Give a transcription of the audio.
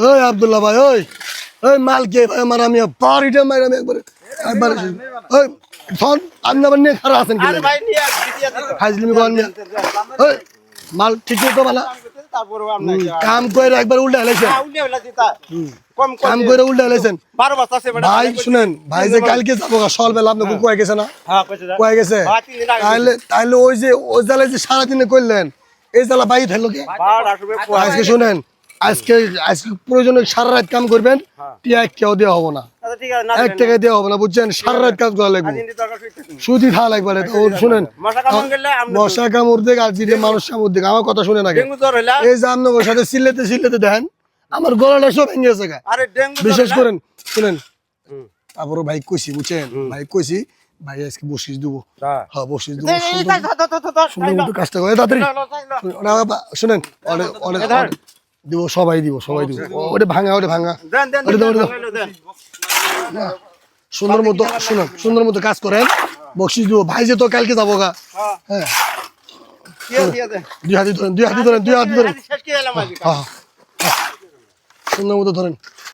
ওই আব্দুল্লাহ ভাই ওই ওই মাল কে ভাই আমার আমি বাড়িটা মাইরা আমি একবারে একবারে ওই ফোন আপনি আবার নিয়ে খারাপ আছেন কি। হাজলিমি করেন ওই মাল ঠিক তো বালা। আর- কাম করে একবার উল্টা হেলাইছেন। দিতা। কম। করে উল্টা হেলাইছেন। ভাই শুনেন ভাই যে কালকে যাব গা, সকালবেলা আপনাকে কয়ে গেছে না? হ্যাঁ। কয়ে গেছে? হ্যাঁ, তাহলে তাহলে ওই যে ওই জ্বালায় যে সারাদিনে করলেন এই জ্বালা বাইরে থাকল কে। আজকে শুনেন আজকে আজকে প্রয়োজনে সারা রাত কাম করবেন টিয়া এক কেউ দেওয়া হব না। আচ্ছা, না এক টাকা দেওয়া হবে না বুঝছেন? সারা রাত কাজ করা লাগবে। সুদি খাওয়া লাগবে তো শুনেন। মশা কামড় দেখ আর জিরে মানুষ কামড় দেখ আমার কথা শুনে হইলা? এই যে আপনার সাথে সিলেতে সিলেতে দেন আমার গলাটা সব ভেঙে গেছে বিশেষ করেন শুনেন। তারপরে ভাই কইছি বুঝছেন? ভাই কইছি ভাই আজকে বসিস দেবো। হ্যাঁ। হ্যাঁ বসিস দেবো সুন্দর- কাজটা করে। তাড়াতাড়ি। শুনেন দিব সবাই দিব সবাই দিব। ওটা ভাঙা ওটা ভাঙা। ওটা দাও। সুন্দর মতো শুনুন সুন্দর মতো কাজ করেন। বকশিস দিব। ভাই যে তো কালকে যাব গা। হ্যাঁ, হ্যাঁ। দুই হাতি ধরেন দুই হাতি ধরেন দুই হাতি ধরেন? হ্যাঁ হ্যাঁ। সুন্দর মতো ধরেন।